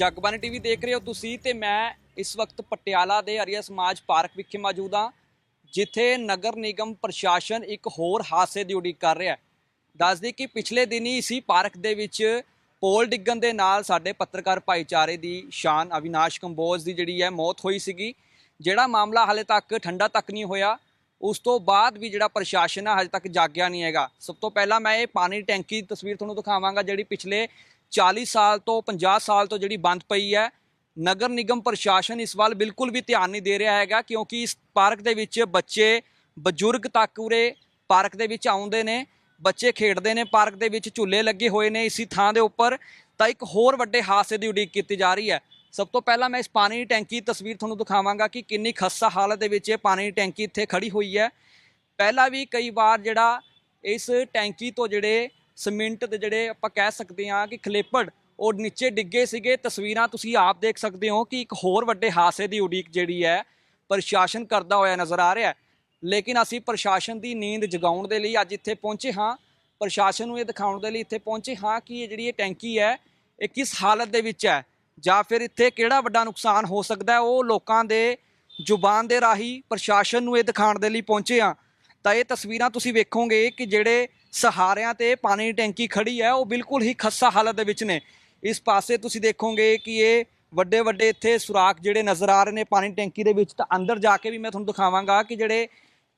Jagbani TV ਦੇਖ ਰਹੇ ਹੋ ਤੁਸੀਂ ਤੇ ਮੈਂ ਇਸ ਵਕਤ ਪਟਿਆਲਾ ਦੇ ਆਰੀਆ ਸਮਾਜ ਪਾਰਕ ਵਿਖੇ ਮੌਜੂਦ ਹਾਂ, ਜਿੱਥੇ ਨਗਰ ਨਿਗਮ ਪ੍ਰਸ਼ਾਸਨ ਇੱਕ ਹੋਰ ਹਾਦਸੇ ਦੀ ਉਡੀਕ ਕਰ ਰਿਹਾ ਹੈ। ਦੱਸਦੇ ਕਿ ਪਿਛਲੇ ਦਿਨੀ ਇਸੀ ਪਾਰਕ ਦੇ ਵਿੱਚ ਪੋਲ ਡਿੱਗਣ ਦੇ ਨਾਲ ਸਾਡੇ ਪੱਤਰਕਾਰ ਭਾਈਚਾਰੇ ਦੀ ਸ਼ਾਨ ਅਵਿਨਾਸ਼ ਕੰਬੋਜ ਦੀ ਜਿਹੜੀ ਹੈ ਮੌਤ ਹੋਈ ਸੀਗੀ, ਜਿਹੜਾ ਮਾਮਲਾ ਹਾਲੇ ਤੱਕ ਠੰਡਾ ਤੱਕ ਨਹੀਂ ਹੋਇਆ, ਉਸ ਤੋਂ ਬਾਅਦ ਵੀ ਜਿਹੜਾ ਪ੍ਰਸ਼ਾਸਨ ਆ ਹਜੇ ਤੱਕ ਜਾਗਿਆ ਨਹੀਂ ਹੈਗਾ। ਸਭ ਤੋਂ ਪਹਿਲਾਂ ਮੈਂ ਇਹ ਪਾਣੀ ਟੈਂਕੀ ਦੀ ਤਸਵੀਰ ਤੁਹਾਨੂੰ ਦਿਖਾਵਾਂਗਾ, ਜਿਹੜੀ ਪਿਛਲੇ 40 ਸਾਲ ਤੋਂ 50 ਸਾਲ ਤੋਂ ਜਿਹੜੀ ਬੰਦ ਪਈ ਹੈ, ਨਗਰ ਨਿਗਮ ਪ੍ਰਸ਼ਾਸਨ ਇਸ ਵੱਲ ਬਿਲਕੁਲ ਵੀ ਧਿਆਨ ਨਹੀਂ ਦੇ ਰਿਹਾ ਹੈਗਾ, ਕਿਉਂਕਿ ਇਸ ਪਾਰਕ ਦੇ ਵਿੱਚ ਬੱਚੇ ਬਜ਼ੁਰਗ ਤੱਕ ਉਰੇ ਪਾਰਕ ਦੇ ਵਿੱਚ ਆਉਂਦੇ ਨੇ, ਬੱਚੇ ਖੇਡਦੇ ਨੇ, ਪਾਰਕ ਦੇ ਵਿੱਚ ਝੂਲੇ ਲੱਗੇ ਹੋਏ ਨੇ ਇਸੀ ਥਾਂ ਦੇ ਉੱਪਰ, ਤਾਂ ਇੱਕ ਹੋਰ ਵੱਡੇ ਹਾਦਸੇ ਦੀ ਉਡੀਕ ਕੀਤੀ ਜਾ ਰਹੀ ਹੈ। ਸਭ ਤੋਂ ਪਹਿਲਾਂ ਮੈਂ ਇਸ ਪਾਣੀ ਦੀ ਟੈਂਕੀ ਦੀ ਤਸਵੀਰ ਤੁਹਾਨੂੰ ਦਿਖਾਵਾਂਗਾ ਕਿ ਕਿੰਨੀ ਖਸਤਾ ਹਾਲਤ ਦੇ ਵਿੱਚ ਇਹ ਪਾਣੀ ਦੀ ਟੈਂਕੀ ਇੱਥੇ ਖੜੀ ਹੋਈ ਹੈ। ਪਹਿਲਾਂ ਵੀ ਕਈ ਵਾਰ ਜਿਹੜਾ ਇਸ ਟੈਂਕੀ ਤੋਂ ਜਿਹੜੇ ਸੀਮਿੰਟ ਦੇ ਜਿਹੜੇ ਆਪਾਂ ਕਹਿ ਸਕਦੇ ਹਾਂ ਕਿ ਖਲੇਪੜ, ਉਹ ਨੀਚੇ ਡਿੱਗੇ ਸੀਗੇ। ਤਸਵੀਰਾਂ ਤੁਸੀਂ ਆਪ ਦੇਖ ਸਕਦੇ ਹੋ ਕਿ ਇੱਕ ਹੋਰ ਵੱਡੇ ਹਾਦਸੇ ਦੀ ਉਡੀਕ ਜਿਹੜੀ ਹੈ, ਪ੍ਰਸ਼ਾਸਨ ਕਰਦਾ ਹੋਇਆ ਨਜ਼ਰ ਆ ਰਿਹਾ ਲੇਕਿਨ ਅਸੀਂ ਪ੍ਰਸ਼ਾਸਨ ਦੀ ਨੀਂਦ ਜਗਾਉਣ ਦੇ ਲਈ ਅੱਜ ਇੱਥੇ ਪਹੁੰਚੇ ਹਾਂ। ਪ੍ਰਸ਼ਾਸਨ ਨੂੰ ਇਹ ਦਿਖਾਉਣ ਦੇ ਲਈ ਇੱਥੇ ਪਹੁੰਚੇ ਹਾਂ ਕਿ ਇਹ ਜਿਹੜੀ ਇਹ ਟੈਂਕੀ ਹੈ, ਇਹ ਕਿਸ ਹਾਲਤ ਦੇ ਵਿੱਚ ਹੈ? ਜਾਂ ਫਿਰ ਇੱਥੇ ਕਿਹੜਾ ਵੱਡਾ ਨੁਕਸਾਨ ਹੋ ਸਕਦਾ ਹੈ? ਉਹ ਲੋਕਾਂ ਦੇ ਜ਼ੁਬਾਨ ਦੇ ਰਾਹੀਂ ਪ੍ਰਸ਼ਾਸਨ ਨੂੰ ਇਹ ਦਿਖਾਉਣ ਦੇ ਲਈ ਪਹੁੰਚੇ ਹਾਂ। ਤਾਂ ਇਹ ਤਸਵੀਰਾਂ ਤੁਸੀਂ ਵੇਖੋਗੇ ਕਿ ਜਿਹੜੇ ਸਹਾਰਿਆਂ ਤੇ ਪਾਣੀ ਦੀ ਟੈਂਕੀ ਖੜੀ ਹੈ, ਉਹ ਬਿਲਕੁਲ ਹੀ ਖੱਸਾ ਹਾਲਤ ਦੇ ਵਿੱਚ ਨੇ। ਇਸ ਪਾਸੇ ਤੁਸੀਂ ਦੇਖੋਗੇ ਕਿ ਇਹ ਵੱਡੇ ਵੱਡੇ ਇੱਥੇ ਸੁਰਾਖ ਜਿਹੜੇ ਨਜ਼ਰ ਆ ਰਹੇ ਨੇ ਪਾਣੀ ਟੈਂਕੀ ਦੇ ਵਿੱਚ, ਤਾਂ ਅੰਦਰ ਜਾ ਕੇ ਵੀ ਮੈਂ ਤੁਹਾਨੂੰ ਦਿਖਾਵਾਂਗਾ ਕਿ ਜਿਹੜੇ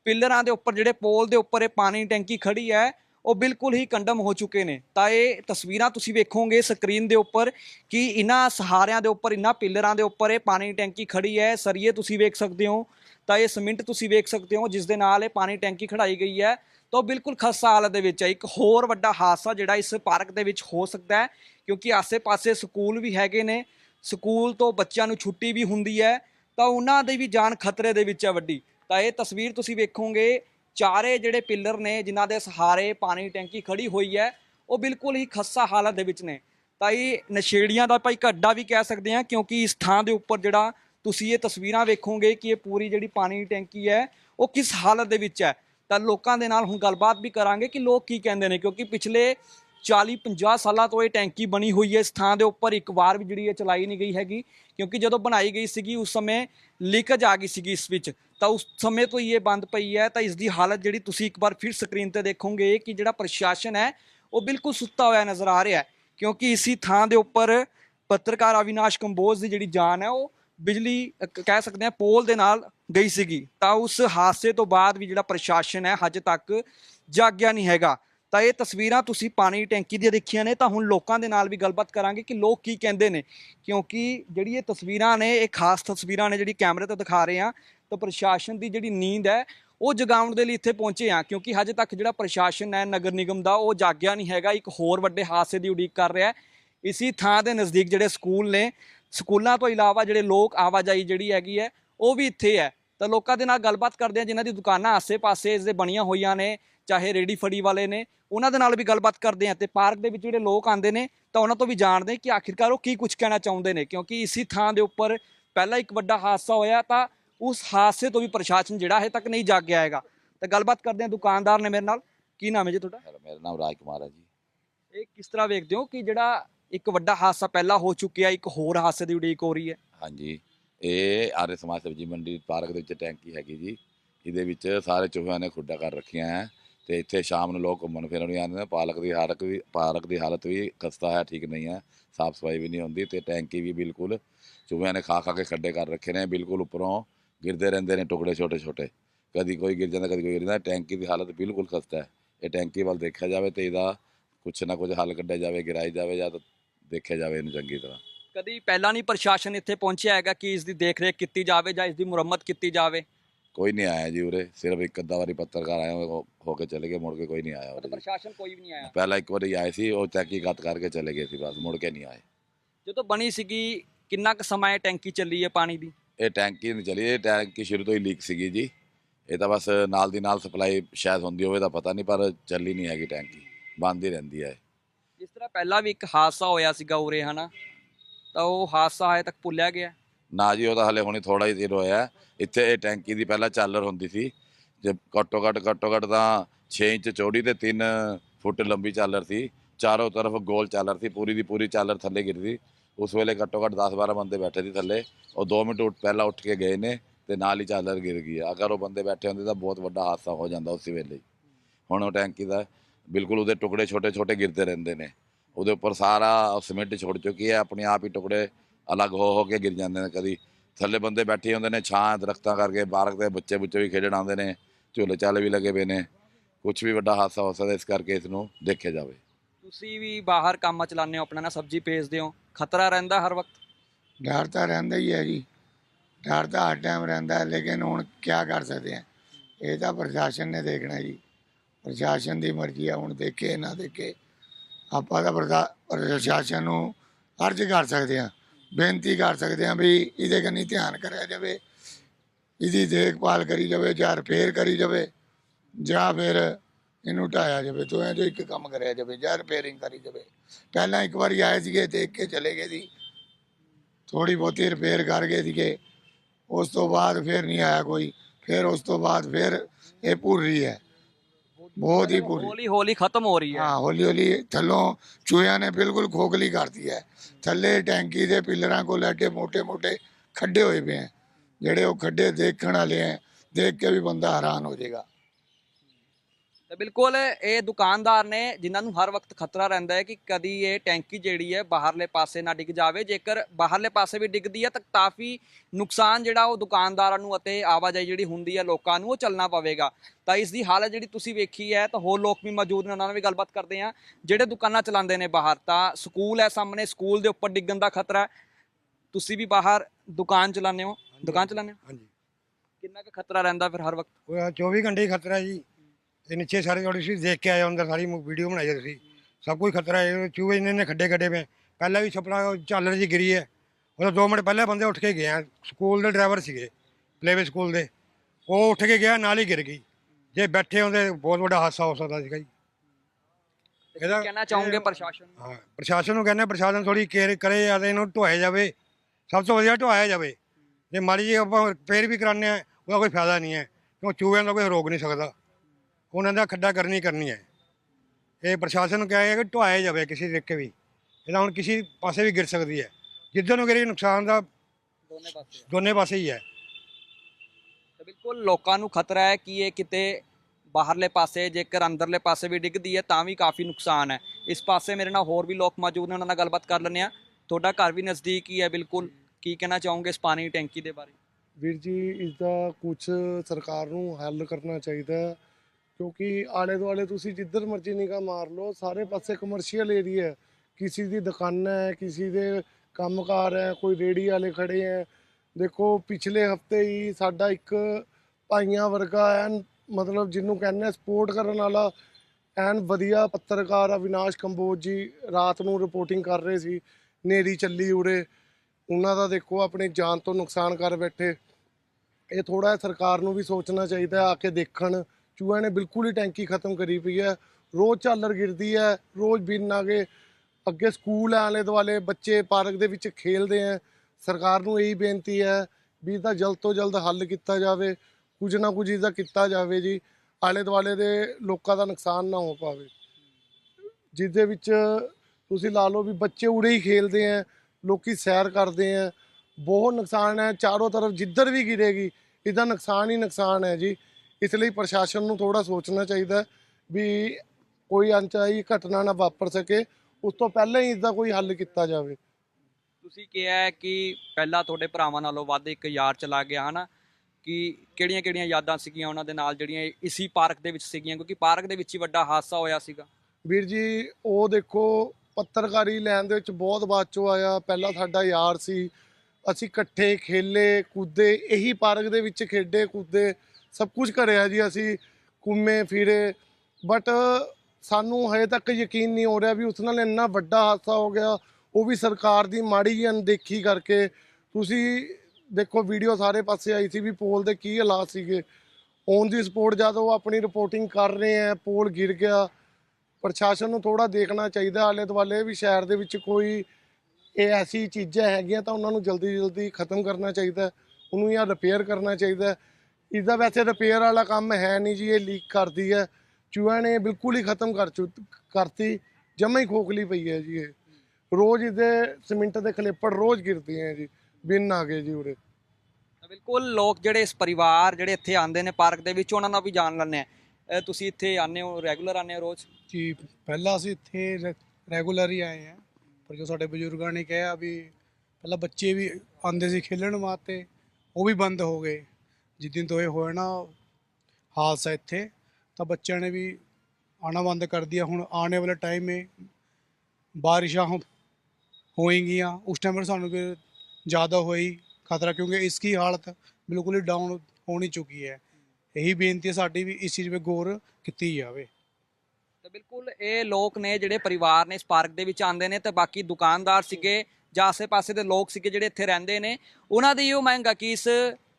ਪਿੱਲਰਾਂ ਦੇ ਉੱਪਰ, ਜਿਹੜੇ ਪੋਲ ਦੇ ਉੱਪਰ ਇਹ ਪਾਣੀ ਦੀ ਟੈਂਕੀ ਖੜੀ ਹੈ, ਉਹ ਬਿਲਕੁਲ ਹੀ ਕੰਡਮ ਹੋ ਚੁੱਕੇ ਨੇ। ਤਾਂ ਇਹ ਤਸਵੀਰਾਂ ਤੁਸੀਂ ਵੇਖੋਗੇ ਸਕਰੀਨ ਦੇ ਉੱਪਰ ਕਿ ਇਹਨਾਂ ਸਹਾਰਿਆਂ ਦੇ ਉੱਪਰ ਇਹਨਾਂ ਪਿੱਲਰਾਂ ਦੇ ਉੱਪਰ ਇਹ ਪਾਣੀ ਦੀ ਟੈਂਕੀ ਖੜੀ ਹੈ। ਸਰੀਏ ਤੁਸੀਂ ਵੇਖ ਸਕਦੇ ਹੋ ਤਾਂ ਇਹ ਸਿਮਿੰਟ ਤੁਸੀਂ ਵੇਖ ਸਕਦੇ ਹੋ, ਜਿਸ ਦੇ ਨਾਲ ਇਹ ਪਾਣੀ ਟੈਂਕੀ ਖੜਾਈ ਗਈ ਹੈ। ਤਾਂ ਉਹ ਬਿਲਕੁਲ ਖਸਤਾ ਹਾਲਤ ਦੇ ਵਿੱਚ ਹੈ। ਇੱਕ ਹੋਰ ਵੱਡਾ ਹਾਦਸਾ ਜਿਹੜਾ ਇਸ ਪਾਰਕ ਦੇ ਵਿੱਚ ਹੋ ਸਕਦਾ ਹੈ, ਕਿਉਂਕਿ ਆਸੇ-ਪਾਸੇ ਸਕੂਲ ਵੀ ਹੈਗੇ ਨੇ। ਸਕੂਲ ਤੋਂ ਬੱਚਿਆਂ ਨੂੰ ਛੁੱਟੀ ਵੀ ਹੁੰਦੀ ਹੈ, ਤਾਂ ਉਹਨਾਂ ਦੀ ਵੀ ਜਾਨ ਖਤਰੇ ਦੇ ਵਿੱਚ ਹੈ ਵੱਡੀ। ਤਾਂ ਇਹ ਤਸਵੀਰ ਤੁਸੀਂ ਵੇਖੋਗੇ, ਚਾਰੇ ਜਿਹੜੇ ਪਿੱਲਰ ਨੇ, ਜਿਨ੍ਹਾਂ ਦੇ ਸਹਾਰੇ ਪਾਣੀ ਟੈਂਕੀ ਖੜੀ ਹੋਈ ਹੈ, ਉਹ ਬਿਲਕੁਲ ਹੀ ਖਸਤਾ ਹਾਲਤ ਦੇ ਵਿੱਚ ਨੇ। ਤਾਂ ਇਹ ਨਸ਼ੇੜੀਆਂ ਦਾ ਭਾਈ ਅੱਡਾ ਵੀ ਕਹਿ ਸਕਦੇ ਹਾਂ, ਕਿਉਂਕਿ ਇਸ ਥਾਂ ਦੇ ਉੱਪਰ ਜਿਹੜਾ ਤੁਸੀਂ ਇਹ ਤਸਵੀਰਾਂ ਵੇਖੋਗੇ ਕਿ ਇਹ ਪੂਰੀ ਜਿਹੜੀ ਪਾਣੀ ਦੀ ਟੈਂਕੀ ਹੈ, ਉਹ ਕਿਸ ਹਾਲਤ ਦੇ ਵਿੱਚ ਹੈ? ਤਾਂ ਲੋਕਾਂ ਦੇ ਨਾਲ ਹੁਣ ਗੱਲਬਾਤ ਵੀ ਕਰਾਂਗੇ ਕਿ ਲੋਕ ਕੀ ਕਹਿੰਦੇ ਨੇ, ਕਿਉਂਕਿ ਪਿਛਲੇ 40 50 ਸਾਲਾਂ ਤੋਂ ਇਹ ਟੈਂਕੀ ਬਣੀ ਹੋਈ ਹੈ। ਇਸ ਥਾਂ ਦੇ ਉੱਪਰ ਇੱਕ ਵਾਰ ਵੀ ਜਿਹੜੀ ਇਹ ਚਲਾਈ ਨਹੀਂ ਗਈ ਹੈਗੀ, ਕਿਉਂਕਿ ਜਦੋਂ ਬਣਾਈ ਗਈ ਸੀਗੀ, ਉਸ ਸਮੇਂ ਲੀਕੇਜ ਆ ਗਈ ਸੀਗੀ ਇਸ ਵਿੱਚ। ਤਾਂ ਉਸ ਸਮੇਂ ਤੋਂ ਹੀ ਇਹ ਬੰਦ ਪਈ ਹੈ। ਤਾਂ ਇਸ ਦੀ ਹਾਲਤ ਜਿਹੜੀ ਤੁਸੀਂ ਇੱਕ ਵਾਰ ਫਿਰ ਸਕਰੀਨ ਤੇ ਦੇਖੋਗੇ ਕਿ ਜਿਹੜਾ ਪ੍ਰਸ਼ਾਸਨ ਹੈ, ਉਹ ਬਿਲਕੁਲ ਸੁੱਤਾ ਹੋਇਆ ਨਜ਼ਰ ਆ ਰਿਹਾ ਹੈ। ਕਿਉਂਕਿ ਇਸੀ ਥਾਂ ਦੇ ਉੱਪਰ ਪੱਤਰਕਾਰ ਅਵਿਨਾਸ਼ ਕੰਬੋਜ ਦੀ ਜਿਹੜੀ ਜਾਨ ਹੈ, ਉਹ ਬਿਜਲੀ ਅ, ਕ- ਕਹਿ ਸਕਦੇ ਹਾਂ ਪੋਲ ਦੇ ਨਾਲ ਗਈ ਸੀਗੀ। ਤਾਂ ਉਸ ਹਾਦਸੇ ਤੋਂ ਬਾਅਦ ਵੀ ਜਿਹੜਾ ਪ੍ਰਸ਼ਾਸਨ ਹੈ ਹਜੇ ਤੱਕ ਜਾਗਿਆ ਨਹੀਂ ਹੈਗਾ। ਤਾਂ ਇਹ ਤਸਵੀਰਾਂ ਤੁਸੀਂ ਪਾਣੀ ਦੀ ਟੈਂਕੀ ਦੀਆਂ ਦੇਖੀਆਂ ਨੇ ਤਾਂ ਹੁਣ ਲੋਕਾਂ ਦੇ ਨਾਲ ਵੀ ਗੱਲਬਾਤ ਕਰਾਂਗੇ ਕਿ ਲੋਕ ਕੀ ਕਹਿੰਦੇ ਨੇ। ਕਿਉਂਕਿ ਜਿਹੜੀ ਇਹ ਤਸਵੀਰਾਂ ਨੇ ਇਹ ਖਾਸ ਤਸਵੀਰਾਂ ਨੇ ਜਿਹੜੀ ਕੈਮਰੇ ਤੋਂ ਦਿਖਾ ਰਹੇ ਆ ਤਾਂ ਪ੍ਰਸ਼ਾਸਨ ਦੀ ਜਿਹੜੀ ਨੀਂਦ ਹੈ ਉਹ ਜਗਾਉਣ ਦੇ ਲਈ ਇੱਥੇ ਪਹੁੰਚੇ ਆ ਕਿਉਂਕਿ ਹਜੇ ਤੱਕ ਜਿਹੜਾ ਪ੍ਰਸ਼ਾਸਨ ਹੈ ਨਗਰ ਨਿਗਮ ਦਾ ਉਹ ਜਾਗਿਆ ਨਹੀਂ ਹੈਗਾ। ਇੱਕ ਹੋਰ ਵੱਡੇ ਹਾਦਸੇ ਦੀ ਉਡੀਕ ਕਰ ਰਿਹਾ ਹੈ। ਇਸੀ ਥਾਂ ਦੇ ਨਜ਼ਦੀਕ ਜਿਹੜੇ ਸਕੂਲ ਨੇ ਸਕੂਲਾਂ ਤੋਂ ਇਲਾਵਾ ਜਿਹੜੇ ਲੋਕ ਆਵਾਜਾਈ ਜਿਹੜੀ ਹੈਗੀ ਹੈ ਉਹ ਵੀ ਇੱਥੇ ਹੈ। ਤਾਂ ਲੋਕਾਂ ਦੇ ਨਾਲ ਗੱਲਬਾਤ ਕਰਦੇ ਆ ਜਿਨ੍ਹਾਂ ਦੀ ਦੁਕਾਨਾਂ ਆਸੇ-ਪਾਸੇ ਇਸ ਦੇ ਬਣੀਆਂ ਹੋਈਆਂ ਨੇ ਚਾਹੇ ਰੇੜੀ ਫੜੀ ਵਾਲੇ ਨੇ ਉਹਨਾਂ ਦੇ ਨਾਲ ਵੀ ਗੱਲਬਾਤ ਕਰਦੇ ਆ ਤੇ ਪਾਰਕ ਦੇ ਵਿੱਚ ਜਿਹੜੇ ਲੋਕ ਆਉਂਦੇ ਨੇ ਤਾਂ ਉਹਨਾਂ ਤੋਂ ਵੀ ਜਾਣਦੇ ਕਿ ਆਖਿਰਕਾਰ ਉਹ ਕੀ ਕੁਝ ਕਹਿਣਾ ਚਾਹੁੰਦੇ ਨੇ ਕਿਉਂਕਿ ਇਸੀ ਥਾਂ ਦੇ ਉੱਪਰ ਪਹਿਲਾਂ ਇੱਕ ਵੱਡਾ ਹਾਦਸਾ ਹੋਇਆ ਤਾਂ ਉਸ ਹਾਦਸੇ ਤੋਂ ਵੀ ਪ੍ਰਸ਼ਾਸਨ ਜਿਹੜਾ ਹੈ ਤੱਕ ਨਹੀਂ ਜਾਗਿਆ ਹੈਗਾ। ਤਾਂ ਗੱਲਬਾਤ ਕਰਦੇ ਆ ਦੁਕਾਨਦਾਰ ਨੇ ਮੇਰੇ ਨਾਲ। ਕੀ ਨਾਮ ਹੈ ਜੀ ਤੁਹਾਡਾ? ਮੇਰਾ ਨਾਮ ਰਾਜ ਕੁਮਾਰ ਹੈ ਜੀ। ਇਹ ਕਿਸ ਤਰ੍ਹਾਂ ਵੇਖਦੇ ਹੋ ਕਿ ਜਿਹੜਾ ਇੱਕ ਵੱਡਾ ਹਾਦਸਾ ਪਹਿਲਾਂ ਹੋ ਚੁੱਕਿਆ, ਇੱਕ ਹੋਰ ਹਾਦਸੇ ਦੀ ਉਡੀਕ ਹੋ ਰਹੀ ਹੈ। ਹਾਂਜੀ। ਇਹ ਆਰਯ ਸਮਾਜ ਸਬਜ਼ੀ ਮੰਡੀ ਪਾਰਕ ਦੇ ਵਿੱਚ ਟੈਂਕੀ ਹੈਗੀ ਜੀ। ਇਹਦੇ ਵਿੱਚ ਸਾਰੇ ਚੂਹਿਆਂ ਨੇ ਖੁੱਡਾ ਕਰ ਰੱਖੀਆਂ ਹੈ ਤੇ ਇੱਥੇ ਸ਼ਾਮ ਨੂੰ ਲੋਕ ਘੁੰਮਣ ਫਿਰਨ ਵੀ ਆਉਂਦੇ ਨੇ। ਪਾਲਕ ਦੀ ਹਾਲਤ ਵੀ ਪਾਰਕ ਦੀ ਹਾਲਤ ਵੀ ਖਸਤਾ ਹੈ, ਠੀਕ ਨਹੀਂ ਹੈ। ਸਾਫ਼ ਸਫ਼ਾਈ ਵੀ ਨਹੀਂ ਹੁੰਦੀ ਤੇ ਟੈਂਕੀ ਵੀ ਬਿਲਕੁਲ ਚੂਹਿਆਂ ਨੇ ਖਾ ਖਾ ਕੇ ਖੱਡੇ ਕਰ ਰੱਖੇ ਨੇ। ਬਿਲਕੁਲ ਉੱਪਰੋਂ ਗਿਰਦੇ ਰਹਿੰਦੇ ਨੇ ਟੁਕੜੇ ਛੋਟੇ ਛੋਟੇ। ਕਦੀ ਕੋਈ ਗਿਰ ਜਾਂਦਾ, ਕਦੀ ਕੋਈ ਗਿਰ ਜਾਂਦਾ। ਟੈਂਕੀ ਦੀ ਹਾਲਤ ਬਿਲਕੁਲ ਖਸਤਾ ਹੈ। ਇਹ ਟੈਂਕੀ ਵੱਲ ਦੇਖਿਆ ਜਾਵੇ ਤੇ ਇਹਦਾ ਕੁਛ ਨਾ ਕੁਛ ਹੱਲ ਕੱਢਿਆ ਜਾਵੇ, ਗਿਰਾਈ ਜਾਵੇ ਜਾਂ ਤਾਂ ਦੇਖਿਆ ਜਾਵੇ ਇਹਨੂੰ ਚੰਗੀ ਤਰ੍ਹਾਂ। ਕਦੀ ਪਹਿਲਾਂ ਨਹੀਂ ਪ੍ਰਸ਼ਾਸਨ ਇੱਥੇ ਪਹੁੰਚਿਆ ਹੈਗਾ ਕਿ ਇਸ ਦੀ ਦੇਖਰੇਖ ਕੀਤੀ ਜਾਵੇ ਜਾਂ ਇਸ ਦੀ ਮੁਰੰਮਤ ਕੀਤੀ ਜਾਵੇ? ਕੋਈ ਨਹੀਂ ਆਇਆ ਜੀ ਉਰੇ ਸਿਰਫ ਇੱਕ ਅੱਧਾ ਵਾਰੀ ਪੱਤਰਕਾਰ ਆਏ ਹੋ ਹੋ ਕੇ ਚਲੇ ਗਏ ਮੁੜ ਕੇ ਕੋਈ ਨਹੀਂ ਆਇਆ ਜੀ। ਪ੍ਰਸ਼ਾਸਨ ਕੋਈ ਵੀ ਨਹੀਂ ਆਇਆ। ਪਹਿਲਾਂ ਇੱਕ ਵਾਰੀ ਆਏ ਸੀ ਉਹ ਤਹਿਕੀਕਾਤ ਕਰਕੇ ਚਲੇ ਗਏ ਸੀ ਬਸ ਮੁੜ ਕੇ ਨਹੀਂ ਆਏ। ਜਦੋਂ ਬਣੀ ਸੀਗੀ ਕਿੰਨਾ ਕੁ ਸਮਾਂ ਇਹ ਟੈਂਕੀ ਚੱਲੀ ਹੈ ਪਾਣੀ ਦੀ? ਇਹ ਟੈਂਕੀ ਨਹੀਂ ਚਲੀ ਇਹ ਟੈਂਕੀ ਸ਼ੁਰੂ ਤੋਂ ਹੀ ਲੀਕ ਸੀਗੀ ਜੀ। ਇਹ ਤਾਂ ਬਸ ਨਾਲ ਦੀ ਨਾਲ ਸਪਲਾਈ ਸ਼ਾਇਦ ਹੁੰਦੀ ਹੋਵੇ ਤਾਂ ਪਤਾ ਨਹੀਂ ਪਰ ਚੱਲੀ ਨਹੀਂ ਹੈਗੀ ਟੈਂਕੀ ਬੰਦ ਹੀ ਰਹਿੰਦੀ ਹੈ ਜਿਸ ਤਰ੍ਹਾਂ ਪਹਿਲਾਂ ਵੀ ਇੱਕ ਹਾਦਸਾ ਹੋਇਆ ਸੀਗਾ ਉਰੇ, ਹਨਾ? ਤਾਂ ਉਹ ਹਾਦਸਾ ਹਜੇ ਤੱਕ ਭੁੱਲਿਆ ਗਿਆ? ਨਾ ਜੀ, ਉਹ ਤਾਂ ਹਲੇ ਹੁਣੇ ਥੋੜਾ ਹੀ ਚਿਰ ਹੋਇਆ। ਇੱਥੇ ਇਹ ਟੈਂਕੀ ਦੀ ਪਹਿਲਾਂ ਚਾਲਰ ਹੁੰਦੀ ਸੀ। ਜੇ ਘੱਟੋ ਘੱਟ ਘੱਟੋ ਘੱਟ ਤਾਂ 6 ਇੰਚ ਚੌੜੀ ਤੇ 3 ਫੁੱਟ ਲੰਬੀ ਚਾਲਰ ਸੀ। ਚਾਰੋਂ ਤਰਫ ਗੋਲ ਚਾਲਰ ਸੀ, ਪੂਰੀ ਦੀ ਪੂਰੀ ਚਾਲਰ ਥੱਲੇ ਗਿਰਦੀ ਉਸ ਵੇਲੇ ਘੱਟੋ ਘੱਟ 10-12 ਬੰਦੇ ਬੈਠੇ ਸੀ ਥੱਲੇ। ਉਹ 2 ਮਿੰਟ ਉੱਠ, ਪਹਿਲਾਂ ਉੱਠ ਕੇ ਗਏ ਨੇ ਤੇ ਨਾਲ ਹੀ ਚਾਲਰ ਗਿਰ ਗਈ ਹੈ। ਅਗਰ ਉਹ ਬੰਦੇ ਬੈਠੇ ਹੁੰਦੇ ਤਾਂ ਬਹੁਤ ਵੱਡਾ ਹਾਦਸਾ ਹੋ ਜਾਂਦਾ ਉਸੇ ਵੇਲੇ। ਹੁਣ ਉਹ ਟੈਂਕੀ ਦਾ ਬਿਲਕੁਲ ਉਹਦੇ ਟੁਕੜੇ ਛੋਟੇ ਛੋਟੇ ਗਿਰਦੇ ਰਹਿੰਦੇ ਨੇ। ਉਹਦੇ ਉੱਪਰ ਸਾਰਾ ਸੀਮਿੰਟ ਛੋੜ ਚੁੱਕੀ ਹੈ ਆਪਣੇ ਆਪ ਹੀ ਟੁਕੜੇ ਅਲੱਗ ਹੋ ਹੋ ਕੇ ਗਿਰ ਜਾਂਦੇ ਨੇ ਕਦੀ। ਥੱਲੇ ਬੰਦੇ ਬੈਠੇ ਹੁੰਦੇ ਨੇ ਛਾਂ ਦਰਖਤਾਂ ਕਰਕੇ ਪਾਰਕ ਦੇ ਬੱਚੇ ਬੁੱਚੇ ਵੀ ਖੇਡਣ ਆਉਂਦੇ ਨੇ ਝੂਲੇ ਚਾਲੇ ਵੀ ਲੱਗੇ ਪਏ ਨੇ। ਕੁਝ ਵੀ ਵੱਡਾ ਹਾਦਸਾ ਹੋ ਸਕਦਾ ਇਸ ਕਰਕੇ ਇਸ ਨੂੰ ਦੇਖਿਆ ਜਾਵੇ। ਤੁਸੀਂ ਵੀ ਬਾਹਰ ਕੰਮ ਚਲਾਉਂਦੇ ਹੋ ਆਪਣਾ ਨਾ ਸਬਜ਼ੀ ਭੇਜਦੇ ਹੋ ਖਤਰਾ ਰਹਿੰਦਾ ਹਰ ਵਕਤ? ਡਰ ਤਾਂ ਰਹਿੰਦਾ ਹੀ ਹੈ ਜੀ। ਡਰ ਤਾਂ ਹਰ ਟਾਈਮ ਰਹਿੰਦਾ ਹੈ ਲੇਕਿਨ ਹੁਣ ਕੀ ਕਰ ਸਕਦੇ ਆ ਇਹ ਤਾਂ ਪ੍ਰਸ਼ਾਸਨ ਨੇ ਦੇਖਣਾ ਜੀ। ਪ੍ਰਸ਼ਾਸਨ ਦੀ ਮਰਜ਼ੀ ਆ, ਹੁਣ ਦੇਖੇ, ਨਾ ਦੇਖੇ। ਆਪਾਂ ਤਾਂ ਪ੍ਰਸ਼ਾ- ਪ੍ਰਸ਼ਾਸਨ ਨੂੰ ਅਰਜ਼ ਕਰ ਸਕਦੇ ਆ ਬੇਨਤੀ ਕਰ ਸਕਦੇ ਆ ਵੀ ਇਹਦੇ ਕੰਨੀ ਧਿਆਨ ਕਰਿਆ ਜਾਵੇ, ਇਹਦੀ ਦੇਖਭਾਲ ਕਰੀ ਜਾਵੇ ਜਾਂ ਰਿਪੇਅਰ ਕਰੀ ਜਾਵੇ, ਜਾਂ ਫਿਰ ਇਹਨੂੰ ਢਾਇਆ ਜਾਵੇ, ਦੋਹਾਂ ਚੋਂ ਇੱਕ ਕੰਮ ਕਰਿਆ ਜਾਵੇ, ਜਾਂ ਰਿਪੇਅਰਿੰਗ ਕਰੀ ਜਾਵੇ। ਪਹਿਲਾਂ ਇੱਕ ਵਾਰੀ ਆਏ ਸੀਗੇ, ਦੇਖ ਕੇ ਚਲੇ ਗਏ ਸੀ। ਥੋੜੀ ਬਹੁਤੀ ਰਿਪੇਅਰ ਕਰ ਗਏ ਸੀਗੇ। ਉਸ ਤੋਂ ਬਾਅਦ ਫਿਰ ਨਹੀਂ ਆਇਆ ਕੋਈ, ਫਿਰ ਉਸ ਤੋਂ ਬਾਅਦ ਫਿਰ ਇਹ ਭੁਰ ਰਹੀ ਹੈ। ਬਹੁਤ ਹੀ ਬੁਰੀ। ਹੌਲੀ ਹੌਲੀ ਖਤਮ ਹੋ ਰਹੀ ਹੈ। ਹਾਂ ਹੌਲੀ ਹੌਲੀ ਥੱਲੋਂ ਚੂਹਿਆਂ ਨੇ ਬਿਲਕੁਲ ਖੋਖਲੀ ਕਰਤੀ ਹੈ। ਥੱਲੇ ਟੈਂਕੀ ਦੇ ਪਿੱਲਰਾਂ ਕੋਲ ਐਡੇ ਮੋٹے ਮੋٹے ਖੱਡੇ ਹੋਏ ਪਏ ਹੈ। ਜਿਹੜੇ ਉਹ ਖੱਡੇ ਦੇਖਣ ਵਾਲੇ ਹੈ ਦੇਖ ਕੇ ਵੀ ਬੰਦਾ ਹੈਰਾਨ ਹੋ ਜਾਏਗਾ। ਤੇ ਬਿਲਕੁਲ ਇਹ ਦੁਕਾਨਦਾਰ ਨੇ ਜਿਨ੍ਹਾਂ ਨੂੰ ਹਰ ਵਕਤ ਖਤਰਾ ਰਹਿੰਦਾ ਹੈ ਕਿ ਕਦੀ ਇਹ ਟੈਂਕੀ ਜਿਹੜੀ ਹੈ ਬਾਹਰਲੇ ਪਾਸੇ ਨਾ ਡਿੱਗ ਜਾਵੇ। ਜੇਕਰ ਬਾਹਰਲੇ ਪਾਸੇ ਵੀ ਡਿੱਗਦੀ ਹੈ ਤਾਂ ਕਾਫੀ ਨੁਕਸਾਨ ਜਿਹੜਾ ਉਹ ਦੁਕਾਨਦਾਰਾਂ ਨੂੰ ਅਤੇ ਆਵਾਜਾਈ ਜਿਹੜੀ ਹੁੰਦੀ ਹੈ ਲੋਕਾਂ ਨੂੰ ਉਹ ਚੱਲਣਾ ਪਵੇਗਾ। ਤਾਂ ਇਸ ਦੀ ਹਾਲਤ ਜਿਹੜੀ ਤੁਸੀਂ ਵੇਖੀ ਹੈ ਤਾਂ ਹੋਰ ਲੋਕ ਵੀ ਮੌਜੂਦ ਨੇ ਉਹਨਾਂ ਨਾਲ ਵੀ ਗੱਲਬਾਤ ਕਰਦੇ ਹਾਂ। ਜਿਹੜੇ ਦੁਕਾਨਾਂ ਚਲਾਉਂਦੇ ਨੇ ਬਾਹਰ ਤਾਂ ਸਕੂਲ ਹੈ ਸਾਹਮਣੇ ਸਕੂਲ ਦੇ ਉੱਪਰ ਡਿੱਗਣ ਦਾ ਖਤਰਾ ਹੈ। ਤੁਸੀਂ ਵੀ ਬਾਹਰ ਦੁਕਾਨ ਚਲਾਉਂਦੇ ਹੋ? ਦੁਕਾਨ ਚਲਾਉਂਦੇ ਹੋ? ਹਾਂਜੀ। ਕਿੰਨਾ ਕੁ ਖਤਰਾ ਰਹਿੰਦਾ ਫਿਰ ਹਰ ਵਕਤ? ਉਹ 24 ਘੰਟੇ ਹੀ ਖਤਰਾ ਜੀ। ਇਹ ਨੀਚੇ ਸਾਰੇ ਥੋੜੀ ਸੀ ਦੇਖ ਕੇ ਆਏ ਅੰਦਰ ਸਾਰੀ ਵੀਡੀਓ ਬਣਾਈ ਹੈ ਤੁਸੀਂ ਸਭ ਕੁਝ ਖਤਰਾ ਹੈ ਚੂਹੇ ਇੰਨੇ ਨੇ ਖੱਡੇ ਖੱਡੇ ਪਏ। ਪਹਿਲਾਂ ਵੀ ਛਪੜਾ ਝਾਲਰ ਜੀ ਗਿਰੀ ਹੈ। ਉਹਦਾ 2 ਮਿੰਟ ਪਹਿਲਾਂ ਬੰਦੇ ਉੱਠ ਕੇ ਗਏ ਆ। ਸਕੂਲ ਦੇ ਡਰਾਈਵਰ ਸੀਗੇ ਪਲੇਵੇ ਸਕੂਲ ਦੇ। ਉਹ ਉੱਠ ਕੇ ਗਿਆ ਨਾਲ ਹੀ ਗਿਰ ਗਈ। ਜੇ ਬੈਠੇ ਹੁੰਦੇ ਬਹੁਤ ਵੱਡਾ ਹਾਦਸਾ ਹੋ ਸਕਦਾ ਸੀਗਾ ਜੀ। ਇਹਦਾ ਕਹਿਣਾ ਚਾਹੋਗੇ ਪ੍ਰਸ਼ਾਸਨ ਨੂੰ? ਹਾਂ ਪ੍ਰਸ਼ਾਸਨ ਨੂੰ ਕਹਿੰਦੇ ਪ੍ਰਸ਼ਾਸਨ ਥੋੜੀ ਕੇਅਰ ਕਰੇ ਜਾਂ ਇਹਨੂੰ ਢੋਇਆ ਜਾਵੇ। ਸਭ ਤੋਂ ਵਧੀਆ ਢੋਇਆ ਜਾਵੇ। ਜੇ ਮਾੜੀ ਜੀ ਆਪਾਂ ਰਿਪੇਅਰ ਵੀ ਕਰਾਉਂਦੇ ਆ ਉਹਦਾ ਕੋਈ ਫਾਇਦਾ ਨਹੀਂ ਹੈ। ਕਿਉਂ ਚੂਹਿਆਂ ਦਾ ਕੋਈ ਰੋਕ ਨਹੀਂ ਸਕਦਾ। ਉਹਨਾਂ ਦਾ ਖੱਡਾ ਕਰਨੀ ਕਰਨੀ ਹੈ। ਇਹ ਪ੍ਰਸ਼ਾਸਨ ਨੂੰ ਕਹੇ ਕਿ ਢੋਇਆ ਜਾਵੇ ਕਿਸੇ ਤਰੀਕੇ ਵੀ। ਇਹਦਾ ਹੁਣ ਕਿਸੇ ਪਾਸੇ ਵੀ ਗਿਰ ਸਕਦੀ ਹੈ। ਜਿੱਧਰ ਨੂੰ ਗਿਰੇ ਨੁਕਸਾਨ ਦਾ ਦੋਨੇ ਪਾਸੇ ਦੋਨੇ ਪਾਸੇ ਹੀ ਹੈ। ਤੇ ਬਿਲਕੁਲ ਲੋਕਾਂ ਨੂੰ ਖਤਰਾ ਹੈ ਕਿ ਇਹ ਕਿਤੇ ਬਾਹਰਲੇ ਪਾਸੇ ਜੇਕਰ ਅੰਦਰਲੇ ਪਾਸੇ ਵੀ ਡਿੱਗਦੀ ਹੈ ਤਾਂ ਵੀ ਕਾਫੀ ਨੁਕਸਾਨ ਹੈ। ਇਸ ਪਾਸੇ ਮੇਰੇ ਨਾਲ ਹੋਰ ਵੀ ਲੋਕ ਮੌਜੂਦ ਨੇ ਉਹਨਾਂ ਨਾਲ ਗੱਲਬਾਤ ਕਰ ਲੈਂਦੇ ਆ ਤੁਹਾਡਾ ਘਰ ਵੀ ਨਜ਼ਦੀਕ ਹੀ ਹੈ ਬਿਲਕੁਲ। ਕੀ ਕਹਿਣਾ ਚਾਹੋਗੇ ਇਸ ਪਾਣੀ ਦੀ ਟੈਂਕੀ ਦੇ ਬਾਰੇ? ਵੀਰ ਜੀ ਇਸ ਦਾ ਕੁਝ ਸਰਕਾਰ ਨੂੰ ਹੱਲ ਕਰਨਾ ਚਾਹੀਦਾ ਹੈ। ਕਿਉਂਕਿ ਆਲੇ ਦੁਆਲੇ ਤੁਸੀਂ ਜਿੱਧਰ ਮਰਜ਼ੀ ਨਿਗਾਹ ਮਾਰ ਲਓ, ਸਾਰੇ ਪਾਸੇ ਕਮਰਸ਼ੀਅਲ ਏਰੀਆ ਹੈ। ਕਿਸੇ ਦੀ ਦੁਕਾਨਾਂ ਹੈ, ਕਿਸੇ ਦੇ ਕੰਮਕਾਰ ਹੈ, ਕੋਈ ਰੇੜੀ ਵਾਲੇ ਖੜੇ ਹੈ। ਦੇਖੋ, ਪਿਛਲੇ ਹਫ਼ਤੇ ਹੀ ਸਾਡਾ ਇੱਕ ਭਾਈਆਂ ਵਰਗਾ ਐਨ ਮਤਲਬ ਜਿਹਨੂੰ ਕਹਿੰਦੇ ਸਪੋਰਟ ਕਰਨ ਵਾਲਾ ਐਨ ਵਧੀਆ ਪੱਤਰਕਾਰ ਅਵਿਨਾਸ਼ ਕੰਬੋਜ ਜੀ ਰਾਤ ਨੂੰ ਰਿਪੋਰਟਿੰਗ ਕਰ ਰਹੇ ਸੀ, ਨੇਰੀ ਚੱਲੀ ਉਰੇ। ਉਹਨਾਂ ਦਾ ਦੇਖੋ, ਆਪਣੀ ਜਾਨ ਤੋਂ ਨੁਕਸਾਨ ਕਰ ਬੈਠੇ। ਇਹ ਥੋੜਾ ਸਰਕਾਰ ਨੂੰ ਵੀ ਸੋਚਣਾ ਚਾਹੀਦਾ ਆ ਕੇ ਦੇਖਣ। ਚੂਹਿਆਂ ਨੇ ਬਿਲਕੁਲ ਹੀ ਟੈਂਕੀ ਖਤਮ ਕਰੀ ਪਈ ਹੈ। ਰੋਜ਼ ਝਾਲਰ ਗਿਰਦੀ ਹੈ, ਰੋਜ਼ ਬਿਨ ਆਗੇ ਅੱਗੇ ਸਕੂਲ ਹੈ ਆਲੇ ਦੁਆਲੇ ਬੱਚੇ ਪਾਰਕ ਦੇ ਵਿੱਚ ਖੇਲਦੇ ਹੈ। ਸਰਕਾਰ ਨੂੰ ਇਹੀ ਬੇਨਤੀ ਹੈ ਵੀ ਇਹਦਾ ਜਲਦ ਤੋਂ ਜਲਦ ਹੱਲ ਕੀਤਾ ਜਾਵੇ, ਕੁਝ ਨਾ ਕੁਝ ਇਹਦਾ ਕੀਤਾ ਜਾਵੇ ਜੀ। ਆਲੇ ਦੁਆਲੇ ਦੇ ਲੋਕਾਂ ਦਾ ਨੁਕਸਾਨ ਨਾ ਹੋ ਪਾਵੇ। ਜਿਸਦੇ ਵਿੱਚ ਤੁਸੀਂ ਲਾ ਲਓ ਵੀ ਬੱਚੇ ਉੜੇ ਹੀ ਖੇਲਦੇ ਹੈ, ਲੋਕੀ ਸੈਰ ਕਰਦੇ ਹੈ। ਬਹੁਤ ਨੁਕਸਾਨ ਹੈ, ਚਾਰੋਂ ਤਰਫ ਜਿੱਧਰ ਵੀ ਗਿਰੇਗੀ, ਇਹਦਾ ਨੁਕਸਾਨ ਹੀ ਨੁਕਸਾਨ ਹੈ ਜੀ। ਇਸ ਲਈ ਪ੍ਰਸ਼ਾਸਨ ਨੂੰ ਥੋੜਾ ਸੋਚਣਾ ਚਾਹੀਦਾ ਵੀ ਕੋਈ ਅਣਚਾਹੀ ਘਟਨਾ ਨਾ ਵਾਪਰ ਸਕੇ ਉਸ ਤੋਂ ਪਹਿਲਾਂ ਹੀ ਇਸਦਾ ਕੋਈ ਹੱਲ ਕੀਤਾ ਜਾਵੇ। ਤੁਸੀਂ ਕਿਹਾ ਕਿ ਪਹਿਲਾਂ ਤੁਹਾਡੇ ਭਰਾਵਾਂ ਨਾਲੋਂ ਵੱਧ ਇੱਕ ਯਾਰ ਚਲਾ ਗਿਆ ਹਨਾ? ਕਿ ਕਿਹੜੀਆਂ ਕਿਹੜੀਆਂ ਯਾਦਾਂ ਸੀਗੀਆਂ ਉਹਨਾਂ ਦੇ ਨਾਲ ਜਿਹੜੀਆਂ ਇਸੀ ਪਾਰਕ ਦੇ ਵਿੱਚ ਸੀਗੀਆਂ? ਕਿਉਂਕਿ ਪਾਰਕ ਦੇ ਵਿੱਚ ਹੀ ਵੱਡਾ ਹਾਦਸਾ ਹੋਇਆ ਸੀਗਾ। ਵੀਰ ਜੀ ਉਹ ਦੇਖੋ ਪੱਤਰਕਾਰੀ ਲੈਣ ਦੇ ਵਿੱਚ ਬਹੁਤ ਬਾਅਦ ਚੋਂ ਆਇਆ। ਪਹਿਲਾਂ ਸਾਡਾ ਯਾਰ ਸੀ। ਅਸੀਂ ਇਕੱਠੇ ਖੇਲੇ ਕੂਦੇ ਇਹੀ ਪਾਰਕ ਦੇ ਵਿੱਚ ਖੇਡੇ ਕੂਦੇ। ਸਭ ਕੁਝ ਕਰਿਆ ਜੀ, ਅਸੀਂ ਘੁੰਮੇ, ਫਿਰੇ। ਬਟ ਸਾਨੂੰ ਹਜੇ ਤੱਕ ਯਕੀਨ ਨਹੀਂ ਹੋ ਰਿਹਾ ਵੀ ਉਸ ਨਾਲ ਇੰਨਾ ਵੱਡਾ ਹਾਦਸਾ ਹੋ ਗਿਆ। ਉਹ ਵੀ ਸਰਕਾਰ ਦੀ ਮਾੜੀ ਜਿਹੀ ਅਣਦੇਖੀ ਕਰਕੇ। ਤੁਸੀਂ ਦੇਖੋ ਵੀਡੀਓ ਸਾਰੇ ਪਾਸੇ ਆਈ ਸੀ ਵੀ ਪੋਲ ਦੇ ਕੀ ਹਾਲਾਤ ਸੀਗੇ। ਔਨ ਦੀ ਸਪੋਰਟ ਜਦ ਉਹ ਆਪਣੀ ਰਿਪੋਰਟਿੰਗ ਕਰ ਰਹੇ ਆ, ਪੋਲ ਗਿਰ ਗਿਆ। ਪ੍ਰਸ਼ਾਸਨ ਨੂੰ ਥੋੜਾ ਦੇਖਣਾ ਚਾਹੀਦਾ। ਆਲੇ ਦੁਆਲੇ ਵੀ ਸ਼ਹਿਰ ਦੇ ਵਿੱਚ ਕੋਈ ਇਹ ਐਸੀ ਚੀਜ਼ਾਂ ਹੈਗੀਆਂ ਤਾਂ ਉਹਨਾਂ ਨੂੰ ਜਲਦੀ ਜਲਦੀ ਖਤਮ ਕਰਨਾ ਚਾਹੀਦਾ। ਉਹਨੂੰ ਜਾਂ ਰਿਪੇਅਰ ਕਰਨਾ ਚਾਹੀਦਾ। ਹੈ। ਇਸਦਾ ਵੈਸੇ ਰਿਪੇਅਰ ਵਾਲਾ ਕੰਮ ਹੈ ਨਹੀਂ ਜੀ ਇਹ ਲੀਕ ਕਰਦੀ ਹੈ। ਚੂਹਿਆਂ ਨੇ ਬਿਲਕੁਲ ਹੀ ਖਤਮ ਕਰ ਚੁ ਕਰਤੀ। ਜਮਾਂ ਹੀ ਖੋਖਲੀ ਪਈ ਹੈ ਜੀ ਇਹ। ਰੋਜ਼ ਇਹਦੇ ਸੀਮਿੰਟ ਦੇ ਖਲੇਪੜ ਰੋਜ਼ ਗਿਰਦੀ ਹੈ ਜੀ। ਬਿਨ ਆ ਗਏ ਜੀ ਉਰੇ। ਬਿਲਕੁਲ ਲੋਕ ਜਿਹੜੇ ਇਸ ਪਰਿਵਾਰ ਜਿਹੜੇ ਇੱਥੇ ਆਉਂਦੇ ਨੇ ਪਾਰਕ ਦੇ ਵਿੱਚ ਉਹਨਾਂ ਨਾਲ ਵੀ ਜਾਣ ਲੈਂਦੇ ਆ। ਤੁਸੀਂ ਇੱਥੇ ਆਉਂਦੇ ਹੋ ਰੈਗੂਲਰ ਆਉਂਦੇ ਹੋ ਰੋਜ਼? ਜੀ ਪਹਿਲਾਂ ਅਸੀਂ ਇੱਥੇ ਰੈਗੂਲਰ ਹੀ ਆਏ ਆ। ਪਰ ਜੋ ਸਾਡੇ ਬਜ਼ੁਰਗਾਂ ਨੇ ਕਿਹਾ ਵੀ ਪਹਿਲਾਂ ਬੱਚੇ ਵੀ ਆਉਂਦੇ ਸੀ ਖੇਲਣ ਵਾਸਤੇ ਉਹ ਵੀ ਬੰਦ ਹੋ ਗਏ। ਜਿੱਦਿਨ ਤੋਂ ਇਹ ਹੋਇਆ ਨਾ, ਹਾਦਸਾ ਇੱਥੇ, ਤਾਂ ਬੱਚਿਆਂ ਨੇ ਵੀ ਆਣਾ ਬੰਦ ਕਰ ਦਿਆ ਹੁਣ ਆਉਣੇ ਵਾਲੇ ਟਾਈਮ ਮੇ ਬਾਰਿਸ਼ਾਂ ਹੋਏਗੀਆਂ। ਉਸ ਟਾਈਮ ਪਰ ਸਾਨੂੰ ਫਿਰ ਜ਼ਿਆਦਾ ਹੋਈ ਖਤਰਾ, ਕਿਉਂਕਿ ਇਸ ਕੀ ਹਾਲਤ ਬਿਲਕੁਲ ਹੀ ਡਾਊਨ ਹੋਣੀ ਚੁੱਕੀ ਹੈ। ਇਹੀ ਬੇਨਤੀ ਹੈ ਸਾਡੀ ਵੀ ਇਸ ਚੀਜ਼ 'ਤੇ ਗੌਰ ਕੀਤੀ ਜਾਵੇ। ਤਾਂ ਬਿਲਕੁਲ ਇਹ ਲੋਕ ਨੇ ਜਿਹੜੇ ਪਰਿਵਾਰ ਨੇ ਇਸ ਪਾਰਕ ਦੇ ਵਿੱਚ ਆਉਂਦੇ ਨੇ, ਤੇ ਬਾਕੀ ਦੁਕਾਨਦਾਰ ਸੀਗੇ ਜਾਂ ਆਸੇ-ਪਾਸੇ ਦੇ ਲੋਕ ਸੀਗੇ ਜਿਹੜੇ ਇੱਥੇ ਰਹਿੰਦੇ ਨੇ, ਉਹਨਾਂ ਦੀ ਇਹ ਮੰਗ ਆ ਕਿ ਇਸ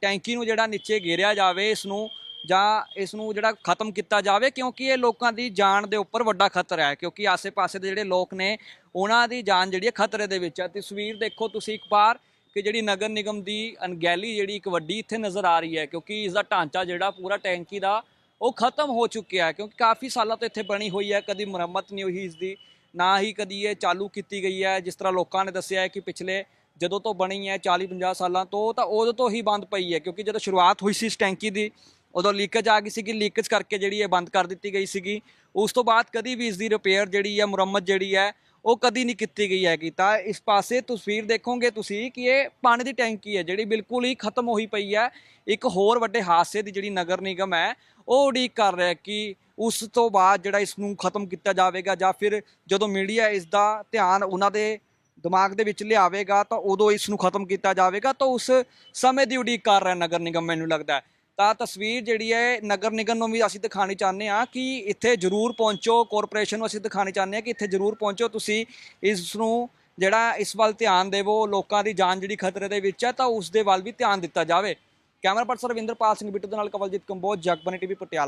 ਟੈਂਕੀ ਨੂੰ ਜਿਹੜਾ ਨੀਚੇ ਗੇਰਿਆ ਜਾਵੇ, ਇਸ ਨੂੰ ਜਾਂ ਇਸ ਨੂੰ ਜਿਹੜਾ ਖਤਮ ਕੀਤਾ ਜਾਵੇ, ਕਿਉਂਕਿ ਇਹ ਲੋਕਾਂ ਦੀ ਜਾਨ ਦੇ ਉੱਪਰ ਵੱਡਾ ਖਤਰਾ ਹੈ, ਕਿਉਂਕਿ ਆਸੇ-ਪਾਸੇ ਦੇ ਜਿਹੜੇ ਲੋਕ ਨੇ, ਉਹਨਾਂ ਦੀ ਜਾਨ ਜਿਹੜੀ ਹੈ ਖਤਰੇ ਦੇ ਵਿੱਚ ਹੈ। ਤਸਵੀਰ ਦੇਖੋ ਤੁਸੀਂ ਇੱਕ ਵਾਰ ਕਿ ਜਿਹੜੀ ਨਗਰ ਨਿਗਮ ਦੀ ਅਣਗਹਿਲੀ ਜਿਹੜੀ ਇੱਕ ਵੱਡੀ ਇੱਥੇ ਨਜ਼ਰ ਆ ਰਹੀ ਹੈ, ਕਿਉਂਕਿ ਇਸ ਦਾ ਢਾਂਚਾ ਜਿਹੜਾ ਪੂਰਾ ਟੈਂਕੀ ਦਾ, ਉਹ ਖਤਮ ਹੋ ਚੁੱਕਿਆ ਹੈ, ਕਿਉਂਕਿ ਕਾਫੀ ਸਾਲਾਂ ਤੋਂ ਇੱਥੇ ਬਣੀ ਹੋਈ ਹੈ, ਕਦੀ ਮੁਰੰਮਤ ਨਹੀਂ ਹੋਈ ਇਸ ਦੀ, ਨਾ ਹੀ ਕਦੀ ਇਹ ਚਾਲੂ ਕੀਤੀ ਗਈ ਹੈ। ਜਿਸ ਤਰ੍ਹਾਂ ਲੋਕਾਂ ਨੇ ਦੱਸਿਆ ਹੈ ਕਿ ਪਿਛਲੇ ਜਦੋਂ ਤੋਂ ਬਣੀ ਹੈ 40 50 ਸਾਲਾਂ ਤੋਂ, ਤਾਂ ਉਦੋਂ ਤੋਂ ਹੀ ਬੰਦ ਪਈ ਹੈ, ਕਿਉਂਕਿ ਜਦੋਂ ਸ਼ੁਰੂਆਤ ਹੋਈ ਸੀ ਇਸ ਟੈਂਕੀ ਦੀ, ਉਦੋਂ ਲੀਕੇਜ ਆ ਗਈ ਸੀਗੀ ਲੀਕੇਜ ਕਰਕੇ ਜਿਹੜੀ ਇਹ ਬੰਦ ਕਰ ਦਿੱਤੀ ਗਈ ਸੀਗੀ। ਉਸ ਤੋਂ ਬਾਅਦ ਕਦੀ ਵੀ ਇਸ ਦੀ ਰਿਪੇਅਰ ਜਿਹੜੀ ਹੈ, ਮੁਰੰਮਤ ਜਿਹੜੀ ਹੈ, ਉਹ ਕਦੀ ਨਹੀਂ ਕੀਤੀ ਗਈ ਹੈਗੀ। ਤਾਂ ਇਸ ਪਾਸੇ ਤਸਵੀਰ ਦੇਖੋਗੇ ਤੁਸੀਂ ਕਿ ਇਹ ਪਾਣੀ ਦੀ ਟੈਂਕੀ ਹੈ, ਜਿਹੜੀ ਬਿਲਕੁਲ ਹੀ ਖਤਮ ਹੋਈ ਪਈ ਹੈ। ਇੱਕ ਹੋਰ ਵੱਡੇ ਹਾਦਸੇ ਦੀ ਜਿਹੜੀ ਨਗਰ ਨਿਗਮ ਹੈ, ਉਹ ਉਡੀਕ ਕਰ ਰਿਹਾ ਕਿ ਉਸ ਤੋਂ ਬਾਅਦ ਜਿਹੜਾ ਇਸ ਨੂੰ ਖਤਮ ਕੀਤਾ ਜਾਵੇਗਾ ਜਾਂ ਫਿਰ ਜਦੋਂ ਮੀਡੀਆ ਇਸ ਦਾ ਧਿਆਨ ਉਹਨਾਂ ਦੇ ਦਿਮਾਗ ਦੇ ਵਿੱਚ ਲਿਆਵੇਗਾ ਤਾਂ ਉਦੋਂ ਇਸ ਨੂੰ ਖਤਮ ਕੀਤਾ ਜਾਵੇਗਾ, ਤਾਂ ਉਸ ਸਮੇਂ ਦੀ ਉਡੀਕ ਕਰ ਰਿਹਾ ਨਗਰ ਨਿਗਮ ਮੈਨੂੰ ਲੱਗਦਾ ਹੈ। ਤਾਂ ਤਸਵੀਰ ਜਿਹੜੀ ਹੈ, ਨਗਰ ਨਿਗਮ ਨੂੰ ਵੀ ਅਸੀਂ ਦਿਖਾਣੀ ਚਾਹੁੰਦੇ ਹਾਂ ਕਿ ਇੱਥੇ ਜ਼ਰੂਰ ਪਹੁੰਚੋ ਕਾਰਪੋਰੇਸ਼ਨ ਨੂੰ ਅਸੀਂ ਦਿਖਾਣੀ ਚਾਹੁੰਦੇ ਹਾਂ ਕਿ ਇੱਥੇ ਜ਼ਰੂਰ ਪਹੁੰਚੋ, ਤੁਸੀਂ ਇਸ ਨੂੰ ਜਿਹੜਾ ਇਸ ਵੱਲ ਧਿਆਨ ਦੇਵੋ, ਲੋਕਾਂ ਦੀ ਜਾਨ ਜਿਹੜੀ ਖਤਰੇ ਦੇ ਵਿੱਚ ਹੈ, ਤਾਂ ਉਸ ਦੇ ਵੱਲ ਵੀ ਧਿਆਨ ਦਿੱਤਾ ਜਾਵੇ। ਕੈਮਰਾ ਪਰਸਨ ਰਵਿੰਦਰਪਾਲ ਸਿੰਘ ਬਿੱਟੂ ਦੇ ਨਾਲ ਕਵਲਜੀਤ ਕੰਬੋਜ ਜਗਬਨੀ ਟੀਵੀ, ਪਟਿਆਲਾ।